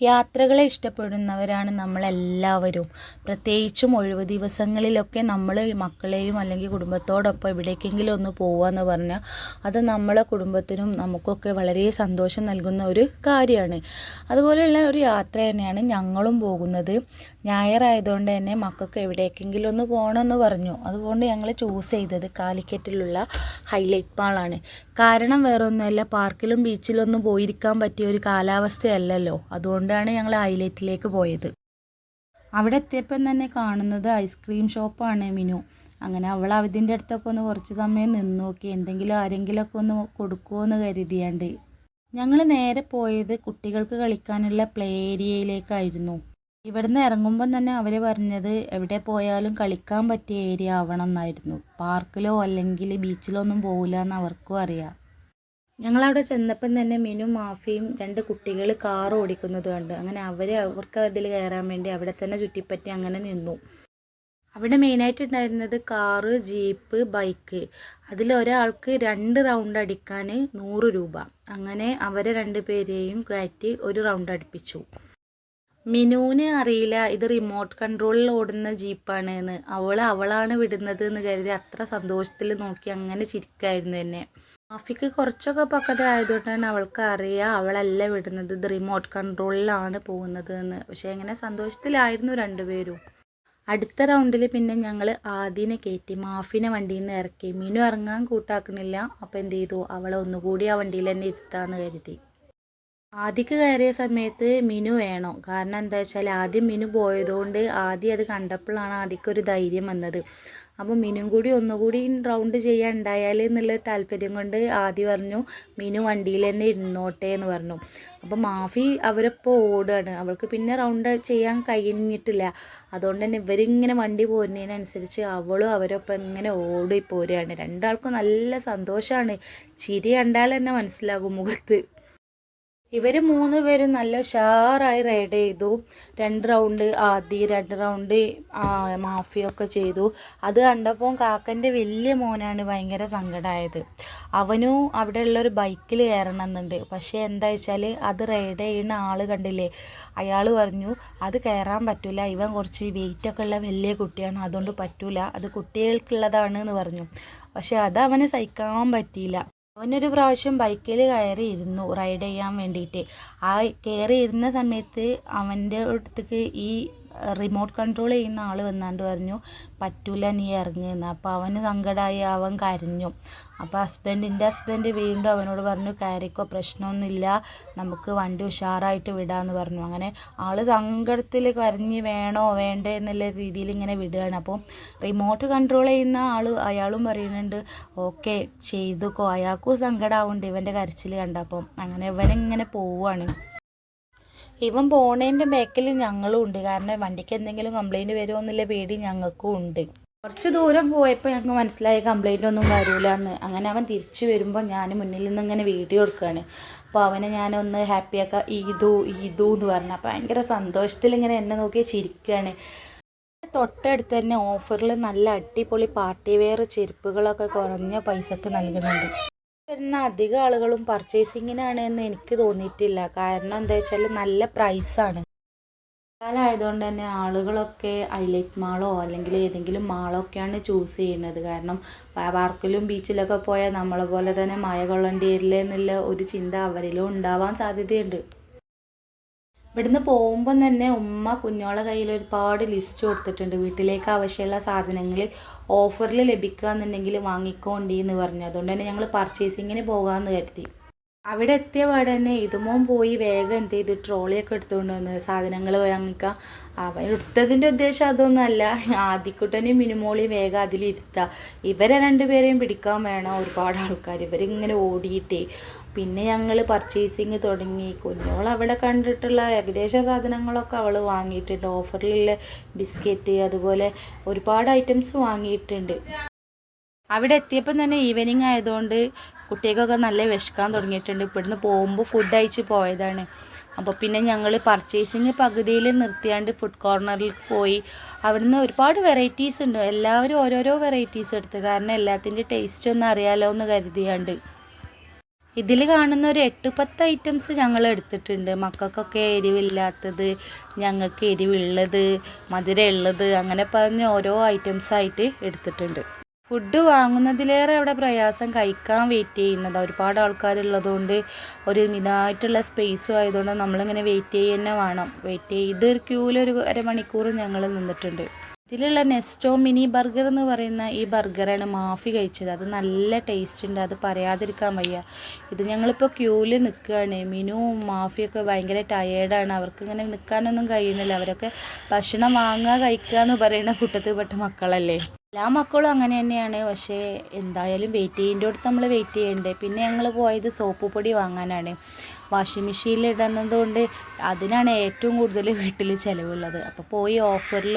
യാത്രകളെ ഇഷ്ടപ്പെടുന്നവരാണ് നമ്മളെല്ലാവരും. പ്രത്യേകിച്ചും ഒഴിവ് ദിവസങ്ങളിലൊക്കെ നമ്മൾ മക്കളെയും അല്ലെങ്കിൽ കുടുംബത്തോടൊപ്പം എവിടേക്കെങ്കിലും ഒന്ന് പോവുകയെന്ന് പറഞ്ഞാൽ അത് നമ്മളെ കുടുംബത്തിനും നമുക്കൊക്കെ വളരെ സന്തോഷം നൽകുന്ന ഒരു കാര്യമാണ്. അതുപോലെയുള്ള ഒരു യാത്ര തന്നെയാണ് ഞങ്ങളും പോകുന്നത്. ഞായറായതുകൊണ്ട് തന്നെ മക്കൾക്ക് എവിടേക്കെങ്കിലും ഒന്ന് പോകണമെന്ന് പറഞ്ഞു. അതുകൊണ്ട് ഞങ്ങൾ ചൂസ് ചെയ്തത് കാലിക്കറ്റിലുള്ള ഹൈലൈറ്റ് മാളാണ്. കാരണം വേറൊന്നുമല്ല പാർക്കിലും ബീച്ചിലൊന്നും പോയിരിക്കാൻ പറ്റിയ ഒരു കാലാവസ്ഥയല്ലല്ലോ. അതുകൊണ്ടാണ് ഞങ്ങൾ ഹൈലൈറ്റിലേക്ക് പോയത്. അവിടെ എത്തിയപ്പം തന്നെ കാണുന്നത് ഐസ്ക്രീം ഷോപ്പാണ് മിനു. അങ്ങനെ അവൾ അതിന്റെ അടുത്തൊക്കെ ഒന്ന് കുറച്ച് സമയം നിന്ന് നോക്കി എന്തെങ്കിലും ആരെങ്കിലുമൊക്കെ ഒന്ന് കൊടുക്കുമോ എന്ന് കരുതിയാണ്ട്. ഞങ്ങൾ നേരെ പോയത് കുട്ടികൾക്ക് കളിക്കാനുള്ള പ്ലേ ഏരിയയിലേക്കായിരുന്നു. ഇവിടുന്ന് ഇറങ്ങുമ്പം തന്നെ അവർ പറഞ്ഞത് എവിടെ പോയാലും കളിക്കാൻ പറ്റിയ ഏരിയ ആവണം എന്നായിരുന്നു. പാർക്കിലോ അല്ലെങ്കിൽ ബീച്ചിലോ ഒന്നും പോകില്ല എന്ന് അവർക്കും അറിയാം. ഞങ്ങളവിടെ ചെന്നപ്പം തന്നെ മിനു മാഫിയും രണ്ട് കുട്ടികൾ കാർ ഓടിക്കുന്നത് കണ്ട്. അങ്ങനെ അവർ അവർക്ക് അതിൽ കയറാൻ വേണ്ടി അവിടെ തന്നെ ചുറ്റിപ്പറ്റി അങ്ങനെ നിന്നു. അവിടെ മെയിനായിട്ട് ഉണ്ടായിരുന്നത് കാറ് ജീപ്പ് ബൈക്ക് അതിൽ ഒരാൾക്ക് രണ്ട് റൗണ്ട് അടിക്കാൻ നൂറ് രൂപ. അങ്ങനെ അവരെ രണ്ട് പേരെയും കയറ്റി ഒരു റൗണ്ട് അടുപ്പിച്ചു. മിനുവിന് അറിയില്ല ഇത് റിമോട്ട് കൺട്രോളിൽ ഓടുന്ന ജീപ്പാണ് എന്ന്. അവൾ അവളാണ് വിടുന്നത് എന്ന് കരുതി അത്ര സന്തോഷത്തിൽ നോക്കി അങ്ങനെ ചിരിക്കായിരുന്നു എന്നെ. മാഫിക്ക് കുറച്ചൊക്കെ പക്കത ആയതുകൊണ്ട് തന്നെ അവൾക്ക് അറിയാം അവളല്ല വിടുന്നത് ഇത് റിമോട്ട് കൺട്രോളിലാണ് പോകുന്നത് എന്ന്. പക്ഷേ എങ്ങനെ സന്തോഷത്തിലായിരുന്നു രണ്ടുപേരും. അടുത്ത റൗണ്ടിൽ പിന്നെ ഞങ്ങൾ ആദ്യനെ കയറ്റി മാഫിനെ വണ്ടിയിൽ നിന്ന് ഇറക്കി. മിനു ഇറങ്ങാൻ കൂട്ടാക്കണില്ല അപ്പോൾ എന്ത് ചെയ്തു? അവളെ ഒന്നുകൂടി ആ വണ്ടിയിൽ തന്നെ ഇരുത്താമെന്ന് കരുതി. ആദ്യക്ക് കയറിയ സമയത്ത് മിനു വേണം. കാരണം എന്താ വെച്ചാൽ ആദ്യം മിനു പോയതുകൊണ്ട് ആദ്യം അത് കണ്ടപ്പോഴാണ് ആദ്യക്ക് ഒരു ധൈര്യം വന്നത്. അപ്പോൾ മിനും കൂടി ഒന്നുകൂടി റൗണ്ട് ചെയ്യാൻ ഉണ്ടായാൽ എന്നുള്ള താല്പര്യം കൊണ്ട് ആദ്യം പറഞ്ഞു മിനു വണ്ടിയിൽ തന്നെ ഇരുന്നോട്ടെ എന്ന് പറഞ്ഞു. അപ്പോൾ മാഫി അവരപ്പോൾ ഓടുകയാണ്. അവൾക്ക് പിന്നെ റൗണ്ട് ചെയ്യാൻ കഴിഞ്ഞിട്ടില്ല. അതുകൊണ്ട് തന്നെ ഇവരിങ്ങനെ വണ്ടി പോരുന്നതിനനുസരിച്ച് അവളും അവരൊപ്പം ഇങ്ങനെ ഓടി പോരുകയാണ് രണ്ടാൾക്കും നല്ല സന്തോഷമാണ് ചിരി കണ്ടാൽ തന്നെ മനസ്സിലാകും മുഖത്ത്. ഇവർ മൂന്ന് പേരും നല്ല ഉഷാറായി റൈഡ് ചെയ്തു. രണ്ട് റൗണ്ട് ആദ്യം രണ്ട് റൗണ്ട് മാഫിയൊക്കെ ചെയ്തു. അത് കണ്ടപ്പോൾ കാക്കന്റെ വലിയ മോനാണ് ഭയങ്കര സങ്കടമായത് അവനും അവിടെ ഉള്ളൊരു ബൈക്കിൽ കയറണമെന്നുണ്ട് പക്ഷേ എന്താ വെച്ചാൽ അത് റൈഡ് ചെയ്യുന്ന ആൾ കണ്ടില്ലേ? അയാൾ പറഞ്ഞു അത് കയറാൻ പറ്റില്ല ഇവൻ കുറച്ച് വെയിറ്റൊക്കെ ഉള്ള വലിയ കുട്ടിയാണ്. അതുകൊണ്ട് പറ്റില്ല അത് കുട്ടികൾക്കുള്ളതാണ് എന്ന് പറഞ്ഞു. പക്ഷേ അത് അവന് സഹിക്കാൻ പറ്റിയില്ല. അവനൊരു പ്രാവശ്യം ബൈക്കിൽ കയറി ഇരുന്നു റൈഡ് ചെയ്യാൻ വേണ്ടിയിട്ട്. ആ കയറി ഇരുന്ന സമയത്ത് അവന്റെ അടുത്തേക്ക് ഈ റിമോട്ട് കൺട്രോൾ ചെയ്യുന്ന ആൾ വന്നാണ്ട് പറഞ്ഞു പറ്റൂല നീ ഇറങ്ങിയെന്ന് അപ്പോൾ അവന് സങ്കടമായി അവൻ കരഞ്ഞു. അപ്പോൾ ഹസ്ബൻഡിന്റെ ഹസ്ബൻഡ് വീണ്ടും അവനോട് പറഞ്ഞു കയറിക്കോ പ്രശ്നമൊന്നുമില്ല. നമുക്ക് വണ്ടി ഉഷാറായിട്ട് വിടാമെന്ന് പറഞ്ഞു. അങ്ങനെ ആൾ സങ്കടത്തിൽ കരഞ്ഞ് വേണോ വേണ്ടേ എന്നുള്ള രീതിയിൽ ഇങ്ങനെ വിടുകയാണ്. അപ്പോൾ റിമോട്ട് കൺട്രോൾ ചെയ്യുന്ന ആൾ അയാളും പറയുന്നുണ്ട് ഓക്കെ ചെയ്തുക്കോ. അയാൾക്കും സങ്കടമാവുന്നുണ്ട് ഇവന്റെ കരച്ചിൽ കണ്ടപ്പോൾ അങ്ങനെ ഇവനിങ്ങനെ പോവുകയാണ് ഇവൻ പോണേന്റെ ബാക്കിൽ ഞങ്ങളും ഉണ്ട്. കാരണം വണ്ടിക്ക് എന്തെങ്കിലും കംപ്ലൈന്റ് വരുമോ എന്നുള്ള പേടി ഞങ്ങൾക്കും ഉണ്ട്. കുറച്ച് ദൂരം പോയപ്പോൾ ഞങ്ങൾക്ക് മനസ്സിലായി കംപ്ലൈന്റ് ഒന്നും വരില്ല എന്ന് അങ്ങനെ അവൻ തിരിച്ചു വരുമ്പോൾ ഞാൻ മുന്നിൽ നിന്ന് ഇങ്ങനെ വീഡിയോ എടുക്കുകയാണ് അപ്പോൾ അവനെ ഞാനൊന്ന് ഹാപ്പിയാക്കുക ഈദു ഈദു എന്ന് പറഞ്ഞു. അപ്പോൾ ഭയങ്കര സന്തോഷത്തിൽ ഇങ്ങനെ എന്നെ നോക്കി ചിരിക്കുകയാണ് തൊട്ടടുത്ത് തന്നെ ഓഫറിൽ നല്ല അടിപൊളി പാർട്ടി വെയർ ചെരുപ്പുകളൊക്കെ കുറഞ്ഞ പൈസക്ക് നൽകുന്നുണ്ട്. വരുന്ന അധികം ആളുകളും പർച്ചേസിങ്ങിനാണ് എന്ന് എനിക്ക് തോന്നിയിട്ടില്ല. കാരണം എന്താ വെച്ചാൽ നല്ല പ്രൈസാണ് കാലമായതുകൊണ്ട് തന്നെ ആളുകളൊക്കെ ഹൈലൈറ്റ് മാളോ അല്ലെങ്കിൽ ഏതെങ്കിലും മാളോ ഒക്കെയാണ് ചൂസ് ചെയ്യുന്നത്. കാരണം പാർക്കിലും ബീച്ചിലൊക്കെ പോയാൽ നമ്മളെ പോലെ തന്നെ മഴ കൊള്ളേണ്ടി വരില്ല എന്നുള്ള ഒരു ചിന്ത അവരിലും ഉണ്ടാവാൻ സാധ്യതയുണ്ട്. ഇവിടുന്ന് പോകുമ്പം തന്നെ ഉമ്മ കുഞ്ഞോളെ കയ്യിൽ ഒരുപാട് ലിസ്റ്റ് കൊടുത്തിട്ടുണ്ട്. വീട്ടിലേക്ക് ആവശ്യമുള്ള സാധനങ്ങൾ ഓഫറിൽ ലഭിക്കുക എന്നുണ്ടെങ്കിൽ വാങ്ങിക്കോണ്ടി എന്ന് പറഞ്ഞു. അതുകൊണ്ട് തന്നെ ഞങ്ങൾ പർച്ചേസിങ്ങിന് പോകാമെന്ന് കരുതി. അവിടെ എത്തിയ പാടെ തന്നെ ഇതുമോൻ പോയി വേഗം എന്ത് ചെയ്ത് ട്രോളിയൊക്കെ എടുത്തുകൊണ്ട് വന്ന് സാധനങ്ങൾ വാങ്ങിക്കുക അവൻ എടുത്തതിന്റെ ഉദ്ദേശം അതൊന്നുമല്ല ആദ്യക്കുട്ടനെയും മിനിമോളിയും വേഗം അതിലിരുത്തുക ഇവരെ രണ്ടുപേരെയും പിടിക്കാൻ വേണം ഒരുപാട് ആൾക്കാർ ഇവരിങ്ങനെ ഓടിയിട്ടേ. പിന്നെ ഞങ്ങൾ പർച്ചേസിങ് തുടങ്ങി. കുഞ്ഞോൾ അവിടെ കണ്ടിട്ടുള്ള ഏകദേശ സാധനങ്ങളൊക്കെ അവൾ വാങ്ങിയിട്ടുണ്ട്. ഓഫറിലുള്ള ബിസ്ക്കറ്റ് അതുപോലെ ഒരുപാട് ഐറ്റംസ് വാങ്ങിയിട്ടുണ്ട്. അവിടെ എത്തിയപ്പം തന്നെ ഈവനിങ് ആയതുകൊണ്ട് കുട്ടികൾക്കൊക്കെ നല്ല വിശക്കാൻ തുടങ്ങിയിട്ടുണ്ട്. ഇവിടുന്ന് പോകുമ്പോൾ ഫുഡ് അയച്ച് പോയതാണ്. അപ്പോൾ പിന്നെ ഞങ്ങൾ പർച്ചേസിങ് പകുതിയിൽ നിർത്തിയാണ്ട് ഫുഡ് കോർണറിൽ പോയി. അവിടുന്ന് ഒരുപാട് വെറൈറ്റീസ് ഉണ്ട്. എല്ലാവരും ഓരോരോ വെറൈറ്റീസ് എടുത്ത്. കാരണം എല്ലാത്തിന്റെ ടേസ്റ്റ് ഒന്ന് അറിയാലോ എന്ന് കരുതിയാണ്ട്. ഇതിൽ കാണുന്ന ഒരു എട്ട് പത്ത് ഐറ്റംസ് ഞങ്ങൾ എടുത്തിട്ടുണ്ട്. മക്കൾക്കൊക്കെ എരിവില്ലാത്തത് ഞങ്ങൾക്ക് എരിവുള്ളത് മധുരമുള്ളത് അങ്ങനെ പറഞ്ഞ് ഓരോ ഐറ്റംസ് ആയിട്ട് എടുത്തിട്ടുണ്ട്. ഫുഡ് വാങ്ങുന്നതിലേറെ അവിടെ പ്രയാസം കഴിക്കാൻ വെയിറ്റ് ചെയ്യുന്നത്. ഒരുപാട് ആൾക്കാരുള്ളതുകൊണ്ട് ഒരു മിതമായിട്ടുള്ള സ്പേസും ആയതുകൊണ്ട് നമ്മളിങ്ങനെ വെയിറ്റ് ചെയ്യുക തന്നെ വേണം. വെയിറ്റ് ചെയ്ത് ക്യൂവിൽ ഒരു അരമണിക്കൂർ ഞങ്ങൾ നിന്നിട്ടുണ്ട്. ഇതിലുള്ള നെസ്റ്റോ മിനി ബർഗർ എന്ന് പറയുന്ന ഈ ബർഗറാണ് മാഫി കഴിച്ചത്. അത് നല്ല ടേസ്റ്റ് ഉണ്ട്. അത് പറയാതിരിക്കാൻ വയ്യ. ഇത് ഞങ്ങളിപ്പോൾ ക്യൂവിൽ നിൽക്കുകയാണ് മിനു മാഫിയൊക്കെ ഭയങ്കര ടയേർഡാണ് അവർക്ക് ഇങ്ങനെ നിൽക്കാനൊന്നും കഴിയുന്നില്ല. അവരൊക്കെ ഭക്ഷണം വാങ്ങുക കഴിക്കുക എന്ന് പറയുന്ന കൂട്ടത്തിൽ പെട്ട മക്കളല്ലേ? എല്ലാ മക്കളും അങ്ങനെ തന്നെയാണ്. പക്ഷേ എന്തായാലും വെയിറ്റ് ചെയ്യേണ്ട അടുത്ത് നമ്മൾ വെയിറ്റ് ചെയ്യണ്ടേ? പിന്നെ ഞങ്ങൾ പോയത് സോപ്പ് പൊടി വാങ്ങാനാണ്. വാഷിംഗ് മെഷീനിൽ ഇടുന്നതുകൊണ്ട് അതിനാണ് ഏറ്റവും കൂടുതൽ വീട്ടിൽ ചിലവുള്ളത്. അപ്പോൾ പോയി ഓഫറിൽ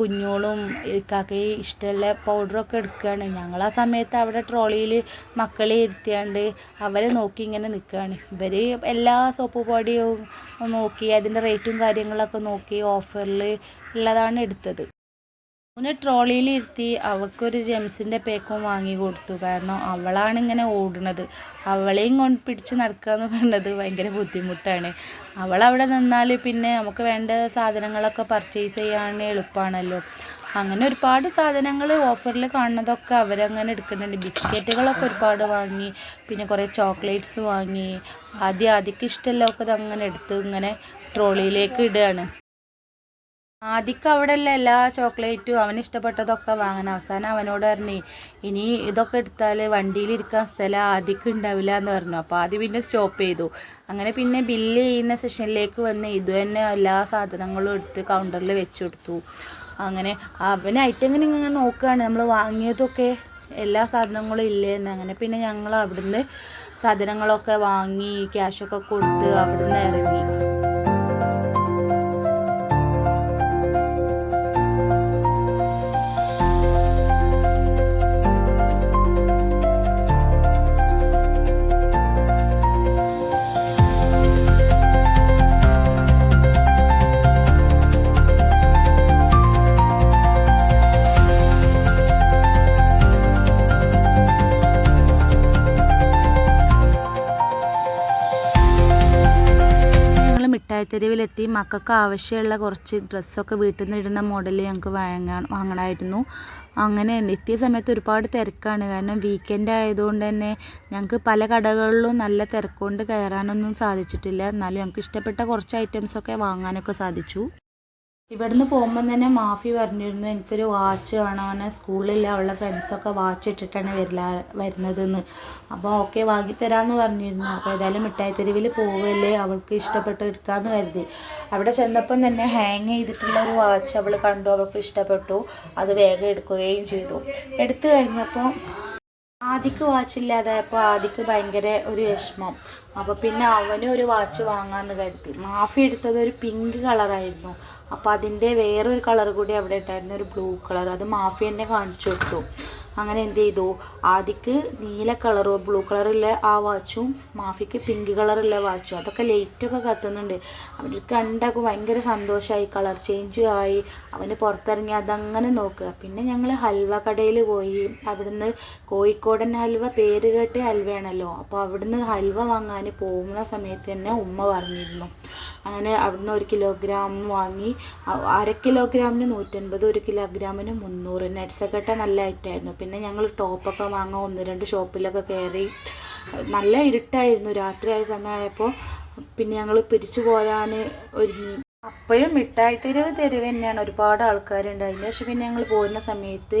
കുഞ്ഞോളും ഇക്കാക്കയും ഇഷ്ടമുള്ള പൗഡറൊക്കെ എടുക്കുകയാണ്. ഞങ്ങൾ ആ സമയത്ത് അവിടെ ട്രോളിയിൽ മക്കളെ ഇരുത്തിയാണ്ട് അവരെ നോക്കി ഇങ്ങനെ നിൽക്കുകയാണ് ഇവർ എല്ലാ സോപ്പ് പൊടിയും നോക്കി അതിന്റെ റേറ്റും കാര്യങ്ങളൊക്കെ നോക്കി ഓഫറിൽ ഉള്ളതാണ് എടുത്തത്. ഓനെ ട്രോളിയിൽ ഇരുത്തി അവൾക്കൊരു ജെംസിന്റെ പേക്കും വാങ്ങി കൊടുത്തു. കാരണം അവളാണ് ഇങ്ങനെ ഓടുന്നത്. അവളെയും കൊണ്ട് പിടിച്ച് നടക്കുക എന്ന് പറയുന്നത് ഭയങ്കര ബുദ്ധിമുട്ടാണ്. അവിടെ നിന്നാൽ പിന്നെ നമുക്ക് വേണ്ട സാധനങ്ങളൊക്കെ പർച്ചേസ് ചെയ്യാൻ എളുപ്പമാണല്ലോ. അങ്ങനെ ഒരുപാട് സാധനങ്ങൾ ഓഫറിൽ കാണുന്നതൊക്കെ അവരങ്ങനെ എടുക്കുന്നുണ്ട്. ബിസ്ക്കറ്റുകളൊക്കെ ഒരുപാട് വാങ്ങി പിന്നെ കുറേ ചോക്ലേറ്റ്സ് വാങ്ങി. ആദ്യം ആദ്യക്ക് ഇഷ്ടമുള്ളതൊക്കെ അങ്ങനെ എടുത്ത് ഇങ്ങനെ ട്രോളിയിലേക്ക് ഇടുകയാണ്. ആദിക്ക് അല്ല എല്ലാ ചോക്ലേറ്റും അവന് ഇഷ്ടപ്പെട്ടതൊക്കെ വാങ്ങണം. അവസാനം അവനോട് പറഞ്ഞു ഇനി ഇതൊക്കെ എടുത്താൽ വണ്ടിയിലിരിക്കാൻ സ്ഥലം ആദിക്ക് ഉണ്ടാവില്ല എന്ന് പറഞ്ഞു. അപ്പോൾ ആദ്യം പിന്നെ സ്റ്റോപ്പ് ചെയ്തു. അങ്ങനെ പിന്നെ ബില്ല് ചെയ്യുന്ന സെഷനിലേക്ക് വന്ന് ഇത് തന്നെ എല്ലാ സാധനങ്ങളും എടുത്ത് കൗണ്ടറിൽ വെച്ച് കൊടുത്തു. അങ്ങനെ അവനായിട്ട് ഇങ്ങനെ ഇങ്ങനെ നോക്കുകയാണ് നമ്മൾ വാങ്ങിയതൊക്കെ എല്ലാ സാധനങ്ങളും ഇല്ലേന്ന് അങ്ങനെ പിന്നെ ഞങ്ങൾ അവിടുന്ന് സാധനങ്ങളൊക്കെ വാങ്ങി ക്യാഷൊക്കെ കൊടുത്ത് അവിടുന്ന് ഇറങ്ങി. മിഠായിത്തെരുവിലെത്തി മക്കൾക്ക് ആവശ്യമുള്ള കുറച്ച് ഡ്രസ്സൊക്കെ വീട്ടിൽ നിന്ന് ഇടുന്ന മോഡൽ ഞങ്ങൾക്ക് വാങ്ങാൻ വാങ്ങണമായിരുന്നു. അങ്ങനെ എത്തിയ സമയത്ത് ഒരുപാട് തിരക്കാണ്. കാരണം വീക്കെൻഡ് ആയതുകൊണ്ട് തന്നെ ഞങ്ങൾക്ക് പല കടകളിലും നല്ല തിരക്കുകൊണ്ട് കയറാനൊന്നും സാധിച്ചിട്ടില്ല. എന്നാലും ഞങ്ങൾക്ക് ഇഷ്ടപ്പെട്ട കുറച്ച് ഐറ്റംസൊക്കെ വാങ്ങാനൊക്കെ സാധിച്ചു. ഇവിടുന്ന് പോകുമ്പം തന്നെ മാഫി പറഞ്ഞിരുന്നു എനിക്കൊരു വാച്ച് വേണമെന്ന് സ്കൂളിൽ അവളുടെ ഫ്രണ്ട്സൊക്കെ വാച്ച് ഇട്ടിട്ടാണ് വരില്ല വരുന്നതെന്ന്. അപ്പോൾ ഓക്കെ വാങ്ങിത്തരാമെന്ന് പറഞ്ഞിരുന്നു. അപ്പോൾ ഏതായാലും മിഠായി തെരുവിൽ പോവല്ലേ അവൾക്ക് ഇഷ്ടപ്പെട്ട് എടുക്കാമെന്ന് കരുതി. അവിടെ ചെന്നപ്പം തന്നെ ഹാങ് ചെയ്തിട്ടുള്ള ഒരു വാച്ച് അവൾ കണ്ടു അവൾക്ക് ഇഷ്ടപ്പെട്ടു. അത് വേഗം എടുക്കുകയും ചെയ്തു. എടുത്തു കഴിഞ്ഞപ്പോൾ ആദിക്ക് വാച്ച് വാച്ചില്ലാതായപ്പോൾ ആദിക്ക് ഭയങ്കര ഒരു വിഷമം. അപ്പോൾ പിന്നെ അവനും ഒരു വാച്ച് വാങ്ങാമെന്ന് കരുതി. മാഫി എടുത്തത് ഒരു പിങ്ക് കളറായിരുന്നു അപ്പോൾ അതിന്റെ വേറൊരു കളർ കൂടി അവിടെ ഉണ്ടായിരുന്നു ഒരു ബ്ലൂ കളർ അത് മാഫി തന്നെ കാണിച്ചു കൊടുത്തു. അങ്ങനെ എന്ത് ചെയ്തു? ആദിക്ക് നീല കളറോ ബ്ലൂ കളറുള്ള ആ വാച്ചും മാഫിക്ക് പിങ്ക് കളറുള്ള വാച്ചും അതൊക്കെ ലൈറ്റൊക്കെ കത്തുന്നുണ്ട്. അവർക്ക് കണ്ടൊക്കെ ഭയങ്കര സന്തോഷമായി കളർ ചേഞ്ചും ആയി. അവന് പുറത്തിറങ്ങി അതങ്ങനെ നോക്കുക. പിന്നെ ഞങ്ങൾ ഹൽവ കടയിൽ പോയി. അവിടുന്ന് കോഴിക്കോടൻ ഹൽവ പേര് കേട്ട് ഹൽവയാണല്ലോ. അപ്പോൾ അവിടുന്ന് ഹൽവ വാങ്ങാൻ പോകുന്ന സമയത്ത് തന്നെ ഉമ്മ പറഞ്ഞിരുന്നു. അങ്ങനെ അവിടുന്ന് ഒരു കിലോഗ്രാം വാങ്ങി അര കിലോഗ്രാമിന് നൂറ്റൻപത് ഒരു കിലോഗ്രാമിന് മുന്നൂറ്. നെറ്റ്സൊക്കെ നല്ല ഐറ്റമായിരുന്നു പിന്നെ ഞങ്ങൾ ടോപ്പൊക്കെ വാങ്ങാൻ ഒന്ന് രണ്ട് ഷോപ്പിലൊക്കെ കയറി നല്ല ഇരുട്ടായിരുന്നു. രാത്രിയായ സമയമായപ്പോൾ പിന്നെ ഞങ്ങൾ പിരിച്ചു പോരാൻ ഒരുങ്ങി. അപ്പോഴും മിഠായി തെരുവ് തെരുവ് തന്നെയാണ് ഒരുപാട് ആൾക്കാരുണ്ട് അതിന് ശേഷം പിന്നെ ഞങ്ങൾ പോരുന്ന സമയത്ത്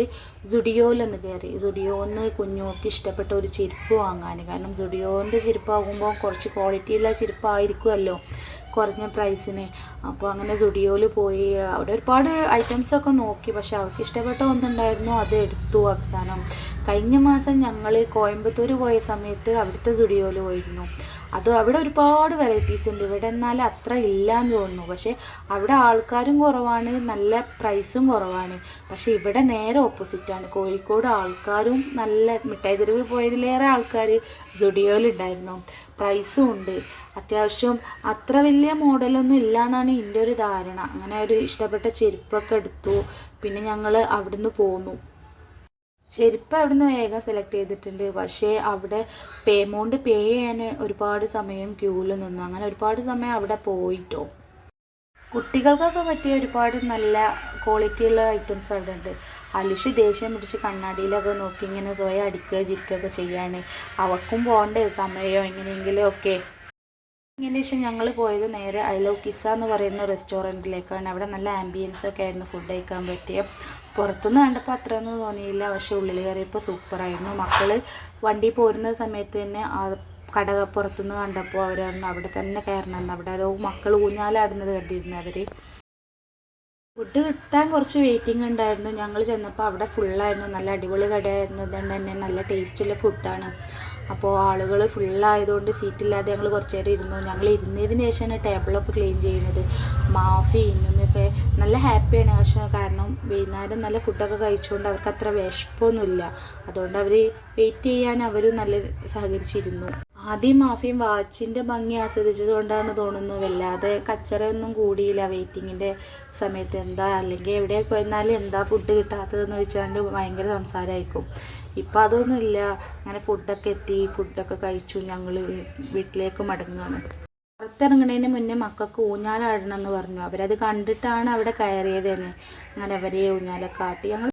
സുഡിയോയിലൊന്ന് കയറി സുഡിയോന്ന് കുഞ്ഞോക്ക് ഇഷ്ടപ്പെട്ട ഒരു ചിരിപ്പ് വാങ്ങാൻ. കാരണം സുഡിയോന്റെ ചെരുപ്പാകുമ്പോൾ കുറച്ച് ക്വാളിറ്റിയുള്ള ചെരുപ്പായിരിക്കുമല്ലോ. കുറഞ്ഞ പ്രൈസിന് അപ്പോൾ അങ്ങനെ സുഡിയോയിൽ പോയി. അവിടെ ഒരുപാട് ഐറ്റംസൊക്കെ നോക്കി. പക്ഷെ അവർക്ക് ഇഷ്ടപ്പെട്ട ഒന്നുണ്ടായിരുന്നു. അത് എടുത്തു അവസാനം. കഴിഞ്ഞ മാസം ഞങ്ങൾ കോയമ്പത്തൂർ പോയ സമയത്ത് അവിടുത്തെ സുഡിയോയിൽ പോയിരുന്നു. അത് അവിടെ ഒരുപാട് വെറൈറ്റീസ് ഉണ്ട്. ഇവിടെ എന്നാൽ അത്ര ഇല്ല എന്ന് തോന്നുന്നു. പക്ഷേ അവിടെ ആൾക്കാരും കുറവാണ് നല്ല പ്രൈസും കുറവാണ്. പക്ഷേ ഇവിടെ നേരെ ഓപ്പോസിറ്റാണ് കോഴിക്കോട് ആൾക്കാരും നല്ല മിഠായി തെരുവ് പോയതിലേറെ ആൾക്കാർ ജുഡിയോയിലുണ്ടായിരുന്നു പ്രൈസും ഉണ്ട്. അത്യാവശ്യം അത്ര വലിയ മോഡലൊന്നും ഇല്ല എന്നാണ് എന്റെ ഒരു ധാരണ. അങ്ങനെ ഒരു ഇഷ്ടപ്പെട്ട ചെരുപ്പൊക്കെ എടുത്തു. പിന്നെ ഞങ്ങൾ അവിടുന്ന് പോന്നു. ചെരുപ്പ് അവിടുന്ന് വേഗം സെലക്ട് ചെയ്തിട്ടുണ്ട്. പക്ഷേ അവിടെ പേ എമൗണ്ട് പേ ചെയ്യാൻ ഒരുപാട് സമയം ക്യൂവിൽ നിന്നു. അങ്ങനെ ഒരുപാട് സമയം അവിടെ പോയിട്ടോ. കുട്ടികൾക്കൊക്കെ പറ്റിയ ഒരുപാട് നല്ല ക്വാളിറ്റിയുള്ള ഐറ്റംസ് അവിടെ ഉണ്ട്. അലിഷ് ദേഷ്യം പിടിച്ച് കണ്ണാടിയിലൊക്കെ നോക്കി ഇങ്ങനെ സ്വയം അടിക്കുക ചിരിക്കുകയൊക്കെ ചെയ്യാണ്. അവക്കും പോകണ്ടേ സമയമോ എങ്ങനെയെങ്കിലും ഒക്കെ. ഇതിന് ശേഷം ഞങ്ങൾ പോയത് നേരെ ഐ ലവ് കിസ എന്ന് പറയുന്ന റെസ്റ്റോറന്റിലേക്കാണ്. അവിടെ നല്ല ആംബിയൻസ് ഒക്കെ ആയിരുന്നു ഫുഡ് കഴിക്കാൻ പറ്റിയ. പുറത്തുനിന്ന് കണ്ടപ്പോൾ അത്രയൊന്നും തോന്നിയില്ല പക്ഷേ ഉള്ളിൽ കയറിയപ്പോൾ സൂപ്പറായിരുന്നു മക്കൾ വണ്ടി പോരുന്ന സമയത്ത് തന്നെ ആ കട പുറത്തുനിന്ന് കണ്ടപ്പോൾ അവർ അവിടെ തന്നെ കയറണമെന്ന് അവിടെ ഒരു മക്കൾ ഊഞ്ഞാലാടുന്നത് കണ്ടിരുന്നു അവർ ഫുഡ് കിട്ടാൻ കുറച്ച് വെയിറ്റിംഗ് ഉണ്ടായിരുന്നു. ഞങ്ങൾ ചെന്നപ്പോൾ അവിടെ ഫുള്ളായിരുന്നു നല്ല അടിപൊളി കടയായിരുന്നു. അതുകൊണ്ട് തന്നെ നല്ല ടേസ്റ്റുള്ള ഫുഡാണ് അപ്പോൾ ആളുകൾ ഫുള്ളായതുകൊണ്ട് സീറ്റില്ലാതെ ഞങ്ങൾ കുറച്ച് നേരം ഇരുന്നു. ഞങ്ങൾ ഇരുന്നതിന് ശേഷമാണ് ടേബിളൊക്കെ ക്ലീൻ ചെയ്യുന്നത്. മാഫി ഇന്നുമൊക്കെ നല്ല ഹാപ്പിയാണ് പക്ഷേ കാരണം വൈകുന്നേരം നല്ല ഫുഡൊക്കെ കഴിച്ചുകൊണ്ട് അവർക്ക് അത്ര വിശപ്പൊന്നുമില്ല. അതുകൊണ്ട് അവർ വെയിറ്റ് ചെയ്യാൻ അവരും നല്ല സഹകരിച്ചിരുന്നു. ആദ്യം മാഫിയും വാച്ചിന്റെ ഭംഗി ആസ്വദിച്ചത് കൊണ്ടാണ് തോന്നുന്നു. വല്ലാതെ കച്ചറയൊന്നും കൂടിയില്ല വെയിറ്റിങ്ങിന്റെ സമയത്ത്. എന്താ അല്ലെങ്കിൽ എവിടെ പോയിരുന്നാലും എന്താ ഫുഡ് കിട്ടാത്തതെന്ന് വെച്ചാണ്ട് ഭയങ്കര സംസാരമായിരിക്കും. ഇപ്പം അതൊന്നുമില്ല. അങ്ങനെ ഫുഡൊക്കെ എത്തി ഫുഡൊക്കെ കഴിച്ചു. ഞങ്ങൾ വീട്ടിലേക്ക് മടങ്ങുകയാണ്. പുറത്തിറങ്ങുന്നതിന് മുന്നേ മക്കൾക്ക് ഊഞ്ഞാലാടണം എന്ന് പറഞ്ഞു. അവരത് കണ്ടിട്ടാണ് അവിടെ കയറിയത് തന്നെ. അങ്ങനെ അവരെ ഊഞ്ഞാലൊക്കെ ആട്ടി. ഞങ്ങൾ